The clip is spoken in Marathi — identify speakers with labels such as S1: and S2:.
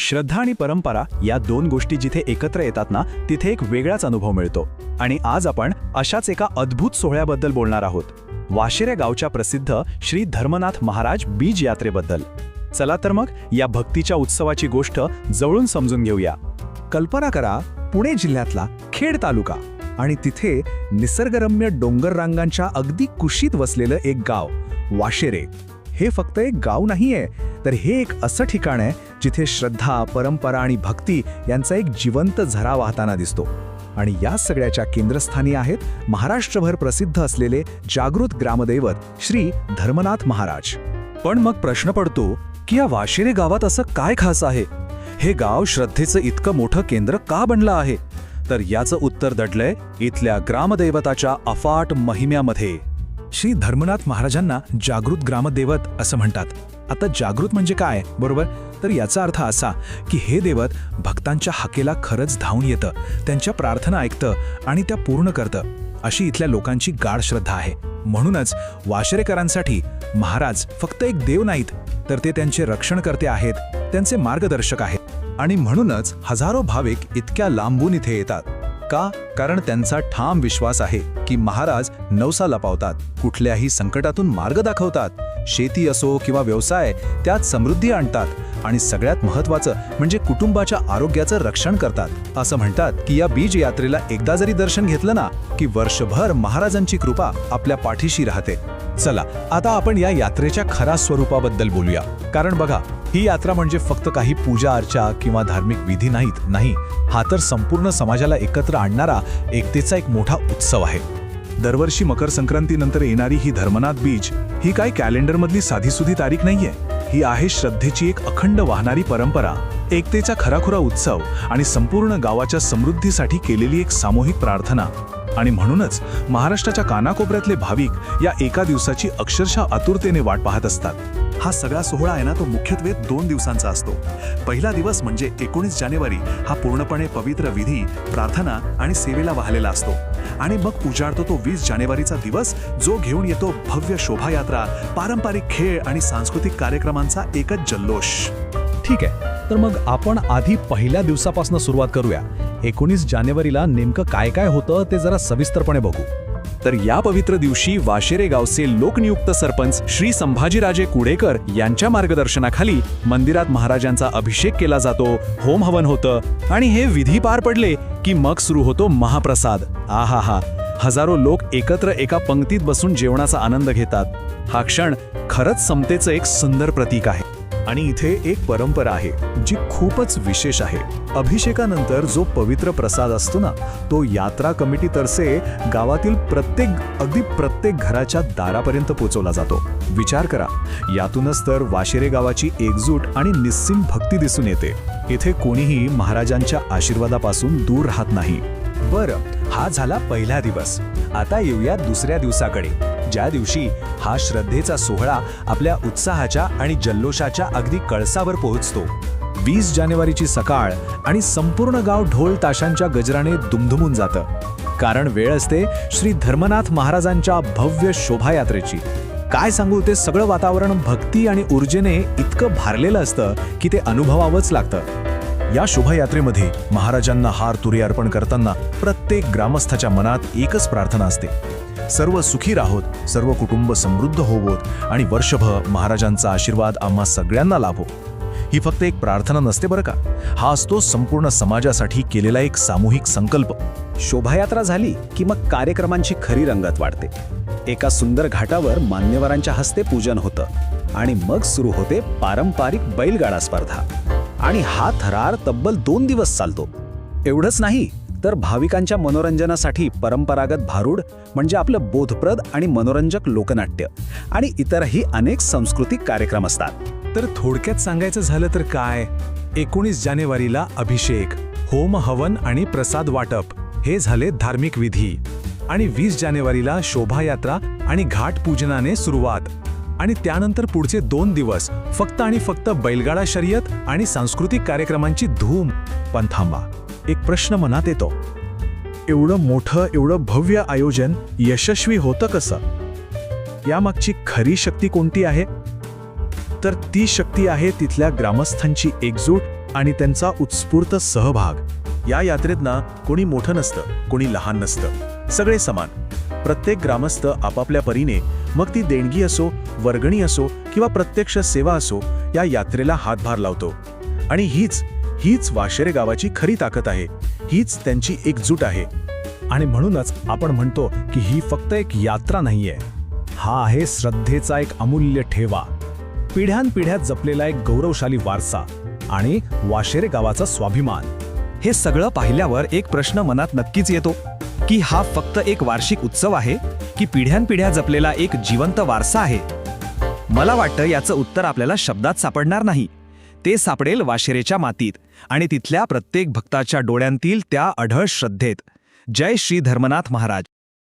S1: श्रद्धा आणि परंपरा या दोन गोष्टी जिथे एकत्र येतात ना तिथे एक वेगळाच अनुभव मिळतो. आणि आज आपण अशाच एका अद्भुत सोहळ्याबद्दल बोलणार आहोत. वाशिरे गावच्या प्रसिद्ध श्री धर्मनाथ महाराज बीज यात्रेबद्दल. चला तर मग या भक्तीच्या उत्सवाची गोष्ट जवळून समजून घेऊया.
S2: कल्पना करा पुणे जिल्ह्यातला खेड तालुका आणि तिथे निसर्गरम्य डोंगर रांगांच्या अगदी कुशीत वसलेलं एक गाव वाशेरे. हे फक्त एक गाव नाहीये तर हे एक असं ठिकाण आहे जिथे श्रद्धा परंपरा आणि भक्ती यांचा एक जिवंत झरा वाहताना दिसतो. आणि या सगळ्याच्या केंद्रस्थानी आहेत महाराष्ट्रभर प्रसिद्ध असलेले जागृत ग्रामदैवत श्री धर्मनाथ महाराज.
S3: पण मग प्रश्न पडतो की या वाशिरे गावात असं काय खास आहे? हे गाव श्रद्धेचं इतकं मोठं केंद्र का बनलं आहे? तर याचं उत्तर दडलंय इथल्या ग्रामदैवताच्या अफाट महिम्यामध्ये.
S2: श्री धर्मनाथ महाराजांना जागृत ग्रामदेवत असं म्हणतात. आता जागृत म्हणजे काय? बरोबर? तर याचा अर्थ असा की हे देवत भक्तांच्या हाकेला खरंच धावून येतं त्यांच्या प्रार्थना ऐकतं आणि त्या पूर्ण करतं. अशी इथल्या लोकांची गाढ श्रद्धा आहे. म्हणूनच वाशरेकरांसाठी महाराज फक्त एक देव नाहीत तर ते त्यांचे रक्षणकर्ते आहेत त्यांचे मार्गदर्शक आहेत.
S3: आणि म्हणूनच हजारो भाविक इतक्या लांबून इथे येतात. का? कारण त्यांचा ठाम विश्वास आहे की महाराज नवसाला पावतात कुठल्याही संकटातून मार्ग दाखवतात. शेती असो किंवा व्यवसाय त्यात समृद्धी आणतात आणि सगळ्यात महत्वाचं म्हणजे कुटुंबाच्या आरोग्याचं रक्षण करतात. असं म्हणतात की या बीज यात्रेला एकदा जरी दर्शन घेतलं ना की वर्षभर महाराजांची कृपा आपल्या पाठीशी राहते.
S2: चला आता आपण या यात्रेच्या खऱ्या स्वरूपाबद्दल बोलूया. कारण बघा ही यात्रा म्हणजे फक्त काही पूजा अर्चा किंवा धार्मिक विधी नाहीत नाही. हा तर संपूर्ण समाजाला एकत्र आणणारा एकतेचा एक मोठा उत्सव आहे. दरवर्षी मकर संक्रांतीनंतर येणारी ही धर्मनाथ बीज ही काय कॅलेंडरमधली साधीसुधी तारीख नाहीये? ही आहे श्रद्धेची एक अखंड वाहणारी परंपरा. एकतेचा खराखुरा उत्सव आणि संपूर्ण गावाच्या समृद्धीसाठी केलेली एक सामूहिक प्रार्थना. आणि म्हणूनच महाराष्ट्राच्या कानाकोपऱ्यातले भाविक या एका दिवसाची अक्षरशः आतुरतेने वाट पाहत असतात. हा सगळा सोहळा आहे ना तो मुख्यत्वे दोन दिवसांचा असतो. पहिला दिवस म्हणजे एकोणीस जानेवारी हा पूर्णपणे पवित्र विधी प्रार्थना आणि सेवेला वाहलेला असतो. आणि मग उजाडतो तो वीस जानेवारीचा दिवस जो घेऊन येतो भव्य शोभायात्रा पारंपरिक खेळ आणि सांस्कृतिक कार्यक्रमांचा एकच जल्लोष. ठीक आहे. तर मग आपण आधी पहिल्या दिवसापासून सुरुवात करूया. एकोणीस जानेवारीला नेमकं काय काय होतं ते जरा सविस्तरपणे बघू.
S1: तर या पवित्र दिवशी वाशेरे गावचे लोकनियुक्त सरपंच श्री संभाजीराजे कुडेकर यांच्या मार्गदर्शनाखाली मंदिरात महाराजांचा अभिषेक केला जातो होम हवन होतं आणि हे विधी पार पडले की मग सुरू होतो महाप्रसाद. आहा हा हजारो लोक एकत्र एका पंक्तीत बसून जेवणाचा आनंद घेतात. हा क्षण खरंच समतेचं एक सुंदर प्रतीक आहे.
S2: आणि इथे एक परंपरा आहे जी खूपच विशेष आहे. अभिषेकानंतर जो पवित्र प्रसाद असतो ना तो यात्रा कमिटीतर्फे गावातील प्रत्येक अगदी प्रत्येक घराच्या दारापर्यंत पोचवला जातो. विचार करा यातूनच तर वाशिरे गावाची एकजूट आणि निस्सिम भक्ती दिसून येते. इथे कोणीही महाराजांच्या आशीर्वादापासून दूर राहत नाही. बरं हा झाला पहिला दिवस. आता येऊया दुसऱ्या दिवसाकडे. ज्या दिवशी हा श्रद्धेचा सोहळा आपल्या उत्साहाच्या आणि जल्लोषाच्या अगदी कळसावर पोहोचतो. वीस जानेवारीची सकाळ आणि संपूर्ण गाव ढोल ताशांच्या गजराने दुमधुमून जातं. कारण वेळ असते श्री धर्मनाथ महाराजांच्या भव्य शोभायात्रेची. काय सांगू ते सगळं वातावरण भक्ती आणि ऊर्जेने इतकं भारलेलं असतं की ते अनुभवावंच लागतं. या शोभायात्रेमध्ये महाराजांना हार तुरी अर्पण करताना प्रत्येक ग्रामस्थाच्या मनात एकच प्रार्थना असते. सर्व सुखी राहोत सर्व कुटुंब समृद्ध होवोत आणि वर्षभर महाराजांचा आशीर्वाद आम्हा सगळ्यांना लाभो. ही फक्त एक प्रार्थना नसते बरं का? हा असतो संपूर्ण समाजासाठी केलेला एक सामूहिक संकल्प.
S4: शोभायात्रा झाली की मग कार्यक्रमांची खरी रंगत वाढते. एका सुंदर घाटावर मान्यवरांच्या हस्ते पूजन होतं आणि मग सुरू होते पारंपरिक बैलगाडा स्पर्धा. आणि हा थरार तब्बल दोन दिवस चालतो. एवढंच नाही तर भाविकांच्या मनोरंजनासाठी परंपरागत भारूड म्हणजे आपलं बोधप्रद आणि मनोरंजक लोकनाट्य आणि इतरही अनेक सांस्कृतिक कार्यक्रम असतात.
S2: तर थोडक्यात सांगायचं झालं तर काय? एकोणीस जानेवारीला अभिषेक होम हवन आणि प्रसाद वाटप हे झाले धार्मिक विधी. आणि वीस जानेवारीला शोभायात्रा आणि घाट पूजनाने सुरुवात. आणि त्यानंतर पुढचे दोन दिवस फक्त आणि फक्त बैलगाडा शर्यत आणि सांस्कृतिक कार्यक्रमांची धूम. पण थांबा. एक प्रश्न मनात येतो. एवढं मोठं एवढं भव्य आयोजन यशस्वी होतं कसं? यामागची खरी शक्ती कोणती आहे? तर ती शक्ती आहे तिथल्या ग्रामस्थांची एकजूट आणि त्यांचा उत्स्फूर्त सहभाग. या यात्रेतना कोणी मोठं नसतं कोणी लहान नसतं. सगळे समान. प्रत्येक ग्रामस्थ आपापल्या परीने मग ती देणगी असो वर्गणी असो किंवा प्रत्यक्ष सेवा असो या यात्रेला हातभार लावतो. आणि हीच हीच वाशेरे गावाची खरी ताकद आहे. हीच त्यांची एकजूट आहे.
S4: आणि म्हणूनच आपण म्हणतो की ही फक्त एक यात्रा नाहीये. हा आहे श्रद्धेचा एक अमूल्य ठेवा. पिढ्यानपिढ्या जपलेला एक गौरवशाली वारसा आणि वाशेरे गावाचा स्वाभिमान.
S1: हे सगळं पाहिल्यावर एक प्रश्न मनात नक्कीच येतो की हा फक्त एक वार्षिक उत्सव आहे की पिढ्यानपिढ्या जपलेला एक जिवंत वारसा आहे? मला वाटतं याचं उत्तर आपल्याला शब्दात सापडणार नाही. ते सापडेल वाशेरेच्या मातीत. आणि तिथल्या प्रत्येक भक्ताच्या डोळ्यांतील त्या अढळ श्रद्धेत. जय श्री धर्मनाथ महाराज.